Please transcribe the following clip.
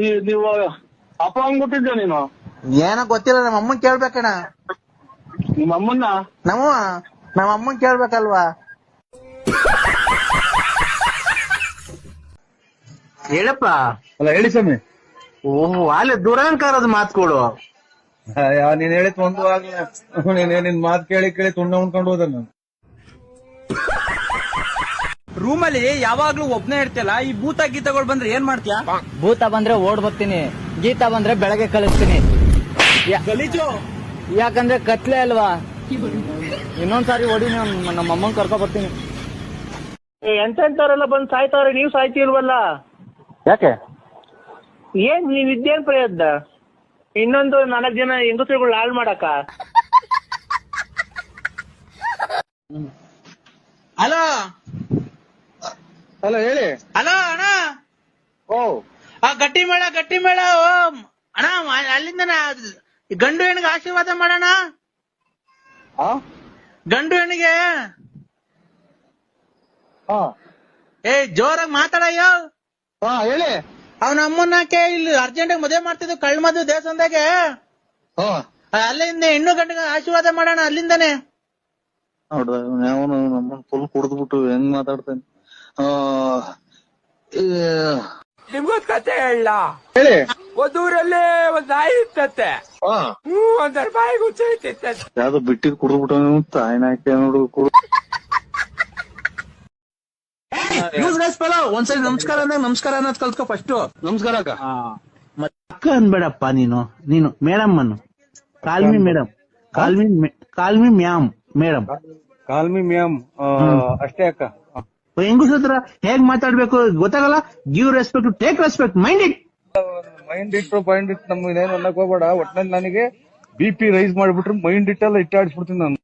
ಈ- ನೀವು ಅಪ್ಪ ಅಂದ್ಬಿಟ್ಟಿದ್ದೆ ನೀನು? ಏನೋ ಗೊತ್ತಿಲ್ಲ ನಮ್ಮ ಅಮ್ಮನ್ ಕೇಳ್ಬೇಕಣ ನಿಮ್ಮ ಅಮ್ಮನ್ನ? ನಮ್ಮ ನಮ್ಮ ಅಮ್ಮನ್ ಕೇಳ್ಬೇಕಲ್ವಾ? ಹೇಳಪ್ಪ. ಅಲ್ಲ ಹೇಳಿ ಸ್ವಾಮಿ. ಓಹ್ ಅಲ್ಲೇ ದುರಂಕಾರದ ಮಾತುಗಳು ಯಾ ನೀನ್ ಹೇಳಿ ಒಂದು ಆಗ್ಲ. ನೀನ್ ನಿನ್ ಮಾತ್ ಕೇಳಿ ಕೇಳಿ ತುಂಡ ಉಣ್ಕೊಂಡು ಹೋದ ನಾನು. ರೂಮಲ್ಲಿ ಯಾವಾಗ್ಲೂ ಒಬ್ನೇ ಇರ್ತಿಲ್ಲ ಈ ಭೂತ ಗೀತಗಳು ಬಂದ್ರೆ ಏನ್ ಮಾಡ್ತೀಯಾ? ಭೂತ ಬಂದ್ರೆ ಓಡ್ ಬರ್ತೀನಿ ಗೀತ ಬಂದ್ರೆ ಬೆಳಗ್ಗೆ ಕಳಿಸ್ತೀನಿ. ಯಾ- ಗಲೀಜು! ಯಾಕಂದ್ರೆ ಕತ್ಲೆ ಅಲ್ವಾ? ಇನ್ನೊಂದ್ಸಾರಿ ಓಡಿ ನಮ್ಮ ಅಮ್ಮನ್ ಕರ್ಕೊ ಬರ್ತೀನಿ. ಎಂತೆಂತವ್ರೆಲ್ಲ ಬಂದು ಸಾಯ್ತಾವ್ರೆ? ನೀವು ಸಾಯ್ತಿಲ್ವಲ್ಲ? ಯಾಕೆ? ಏನ್ ನೀವ್ ಇದ್ದೇನ್ ಪ್ರಯತ್ನ? ಇನ್ನೊಂದು ನಾಲ್ಕು ಜನ ಹೆಂಗಸರುಗಳು ಹಾಳು ಮಾಡಕ ಹಲೋ ಹೇಳಿ. ಹಲೋ ಅಣ್ಣ. ಓ. ಆ ಗಟ್ಟಿ ಮೇಳ ಗಟ್ಟಿ ಮೇಳ. ಓ ಅಣ್ಣ ಅಲ್ಲಿಂದ ಗಂಡು ಹೆಣ್ಣಿಗೆ ಆಶೀರ್ವಾದ ಮಾಡೋಣ. ಗಂಡು ಹೆಣ್ಣಿಗೆ. ಹಾ ಏ ಜೋರಾಗಿ ಮಾತಾಡಯ್ಯೋ. ಹಾ ಹೇಳಿ. ಅವನ ಅಮ್ಮನ್ನ ಕೇ ಇಲ್ಲಿ ಅರ್ಜೆಂಟ್ ಮದುವೆ ಮಾಡ್ತಿದ್ವು ಕಳ್ಳ ದೇವಸ್ಥಾನದಾಗೆ. ಹಾ ಆ, ಅಲ್ಲಿಂದ ಹೆಣ್ಣು ಗಂಡಿಗೆ ಆಶೀರ್ವಾದ ಮಾಡೋಣ ಅಲ್ಲಿಂದಾನೆ. ನೋಡ್ರಿ ಅವನು ನಮ್ಮನ್ನ ಫುಲ್ ಕುಡಿದ್ಬಿಟ್ಟು ಹೆಂಗ್ ಮಾತಾಡ್ತಾನೆ. ನಿಮ್ಗೊಂದ್ ಕತೆ ಹೇಳ. ಹೇಳಿ. ಒಂದೂರಲ್ಲಿ ಒಂದ್ ನಾಯಿ ಇತ್ತಂತೆ. ಹಾ ಹ್ಮ್ ಒಂದರ ಬಾಯಿಗೆ ಹುಚ್ಚೈತಿತ್ತೆ ಯಾವ್ದು ಬಿಟ್ಟಿದ್ ಕುಡಿದ್ಬಿಟ್ಟು ತಾಯಿನ ಹಾಕಿ ನೋಡು ಕುಡ್ ಒಂದ್ಸರಿ ನಮಸ್ಕಾರ ಅಂದಾಗ ನಮಸ್ಕಾರ ಅನ್ನೋದ್ ಕಲ್ತ್ಕೊ ಫಸ್ಟ್ ನಮಸ್ಕಾರ ಅಕ್ಕ. ಅಕ್ಕ ಅನ್ಬೇಡಪ್ಪ ನೀನು. ನೀನು ಮೇಡಮ್ ಅನ್ನು call me. Madam. Call me call me ma'am madam. Call me ma'am ಅಷ್ಟೇ ಅಕ್ಕ. ಹೆಂಗಸ ಹತ್ರ ಹೇಗ್ ಮಾತಾಡ್ಬೇಕು ಗೊತ್ತಾಗಲ್ಲ? Give respect take respect mind it mind ಇಟ್ಟು ಮೈಂಡ್ ಇಟ್ ನಮ್ಗೆ ಏನ್ ಅನ್ನಕ್ ಹೋಗ್ಬೇಡ. ಒಟ್ನಲ್ಲಿ ನನಗೆ ಬಿ ಪಿ ರೈಸ್ ಮಾಡ್ಬಿಟ್ರೆ ಮೈಂಡ್ ಇಟ್ಟೆಲ್ಲ ಇಟ್ಟಾಡಿಸ್ಬಿಡ್ತೀನಿ ನಾನು.